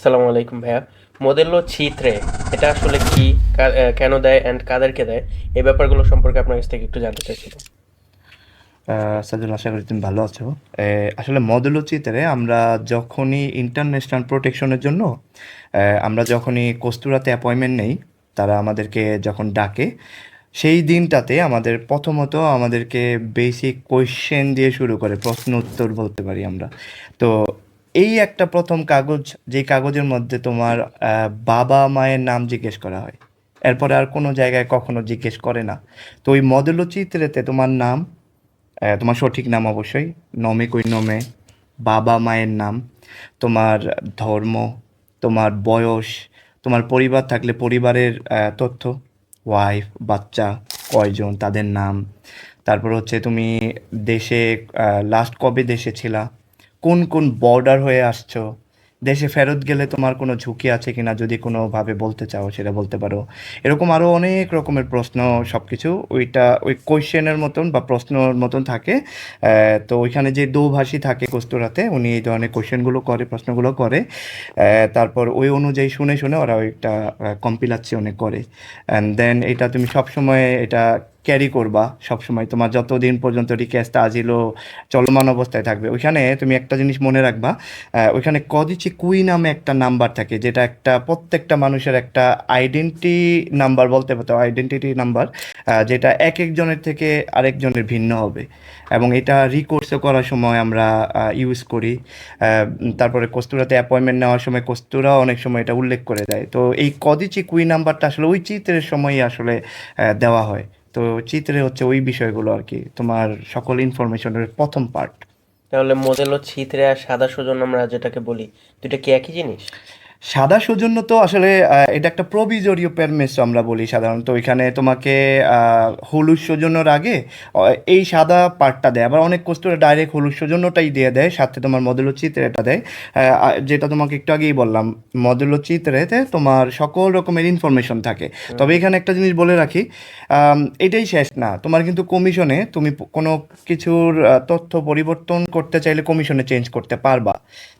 আসসালামু আলাইকুম ভাইয়া। মোদেলো ছিত্রে এটা আসলে কি কেন দেয় অ্যান্ড কাদেরকে দেয়? এই ব্যাপারগুলো সম্পর্কে আপনার কাছ থেকে একটু জানতে চাইছিলাম। সাজুল আশা করি তুমি ভালো আছো। আসলে মদুলচিতে আমরা যখনই ইন্টারন্যাশনাল প্রোটেকশনের জন্য আমরা যখনই কস্তুরাতে অ্যাপয়েন্টমেন্ট নেই, তারা আমাদেরকে যখন ডাকে, সেই দিনটাতে আমাদের প্রথমত আমাদেরকে বেসিক কোয়েশ্চেন দিয়ে শুরু করে, প্রশ্ন উত্তর বলতে পারি আমরা। তো এই একটা প্রথম কাগজ, যেই কাগজের মধ্যে তোমার বাবা মায়ের নাম জিজ্ঞেস করা হয়। এরপরে আর কোনো জায়গায় কখনো জিজ্ঞেস করে না। তো ওই মদুলচিত্রেতে তোমার নাম তোমার সঠিক নাম অবশ্যই, নমে কই নমে, বাবা মায়ের নাম, তোমার ধর্ম, তোমার বয়স, তোমার পরিবার থাকলে পরিবারের তথ্য ওয়াইফ বাচ্চা, কয়জন, তাদের নাম। তারপর হচ্ছে তুমি দেশে লাস্ট কবে দেশে ছিলা কোন কোন বর্ডার হয়ে আসছো? দেশে ফেরত গেলে তোমার কোনো ঝুঁকি আছে কিনা যদি কোনোভাবে বলতে চাও সেটা বলতে পারো। এরকম আরও অনেক রকমের প্রশ্ন সব কিছু ওইটা ওই কোয়েশ্চেনের মতন বা প্রশ্নর মতন থাকে। তো ওইখানে যে দোভাষী থাকে কস্তুরাতে, উনি এই ধরনের কোয়েশ্চেনগুলো করে, প্রশ্নগুলো করে। তারপর ওই অনুযায়ী শুনে শুনে ওরা ওইটা কম্পিলাচ্ছিনে করে। অ্যান্ড দেন এটা তুমি সবসময় এটা ক্যারি করবা সবসময়। তোমার যতদিন পর্যন্ত রিকোয়েস্ট আজিলো চলমান অবস্থায় থাকবে। ওইখানে তুমি একটা জিনিস মনে রাখবা ওইখানে কদিচি কুই নামে একটা নাম্বার থাকে, যেটা একটা প্রত্যেকটা মানুষের একটা আইডেন্টি নাম্বার বলতে পারতো আইডেন্টিটি নাম্বার যেটা এক একজনের থেকে আরেকজনের ভিন্ন হবে। এবং এটা রিকোর্সও করার সময় আমরা ইউজ করি। তারপরে কস্তুরাতে অ্যাপয়েন্টমেন্ট নেওয়ার সময় কস্তুরা অনেক সময় এটা উল্লেখ করে দেয়। তো এই কদিচি কুই নাম্বারটা আসলে ওই চিত্রের সময়ই আসলে দেওয়া হয়। তো চিত্রে হচ্ছে ওই বিষয়গুলো আর কি, তোমার সকল ইনফরমেশনের প্রথম পার্ট তাহলে মডেল ও চিত্রে আর সাদা সুজন আমরা যেটাকে বলি, দুইটা কি একই জিনিস? সাদা সৌজন্য তো আসলে এটা একটা প্রভিজরীয় পেরমেস আমরা বলি সাধারণত। ওইখানে তোমাকে হলুদ সৌজন্যর আগে এই সাদা পার্টটা দেয়। আবার অনেক কোস্টরে ডাইরেক্ট হলুদ সৌজন্যটাই দিয়ে দেয় সাথে তোমার মদুলো চিত্রেটা দেয় যেটা তোমাকে একটু আগেই বললাম মদুলো চিত্রেতে তোমার সকল রকমের ইনফরমেশন থাকে। তবে এখানে একটা জিনিস বলে রাখি এটাই শেষ না। তোমার কিন্তু কমিশনে তুমি কোনো কিছুর তথ্য পরিবর্তন করতে চাইলে কমিশনে চেঞ্জ করতে পারবা।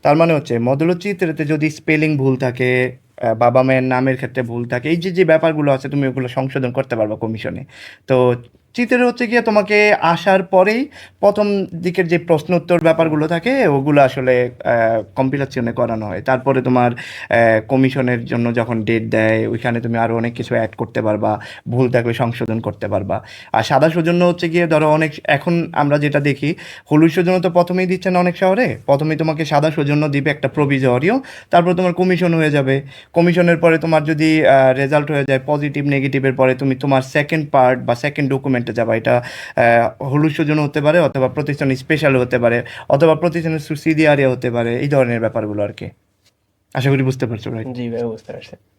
তার মানে হচ্ছে মদুলো চিত্রেতে যদি স্পেলিং ভুল থাকে বাবা মায়ের নামের ক্ষেত্রে ভুল থাকে, এই যে যে ব্যাপারগুলো আছে, তুমি ওগুলো সংশোধন করতে পারবা কমিশনে তো চিত্রের হচ্ছে গিয়ে তোমাকে আসার পরেই প্রথম দিকের যে প্রশ্ন উত্তর ব্যাপারগুলো থাকে, ওগুলো আসলে কম্পিলাশনে করানো হয়। তারপরে তোমার কমিশনের জন্য যখন ডেট দেয়, ওইখানে তুমি আরও অনেক কিছু অ্যাড করতে পারবা, ভুল থাকলে সংশোধন করতে পারবা। আর সাদা সৌজন্য হচ্ছে গিয়ে ধরো অনেক, এখন আমরা যেটা দেখি, হলুদ সৌজন্য তো প্রথমেই দিচ্ছে না অনেক শহরে। প্রথমেই তোমাকে সাদা সৌজন্য দিবে একটা প্রভিজরিও তারপর তোমার কমিশন হয়ে যাবে। কমিশনের পরে তোমার যদি রেজাল্ট হয়ে যায় পজিটিভ নেগেটিভের পরে তুমি তোমার সেকেন্ড পার্ট বা সেকেন্ড ডকুমেন্টে যাবা। এটা আহ, হলুদ সৌজন্য হতে পারে অথবা প্রতিষ্ঠান স্পেশাল হতে পারে অথবা প্রতিষ্ঠানের সুসিডিয়ারিয়া হতে পারে এই ধরনের ব্যাপারগুলো আর কি। আশা করি বুঝতে পারছ জি বুঝতে পারছি।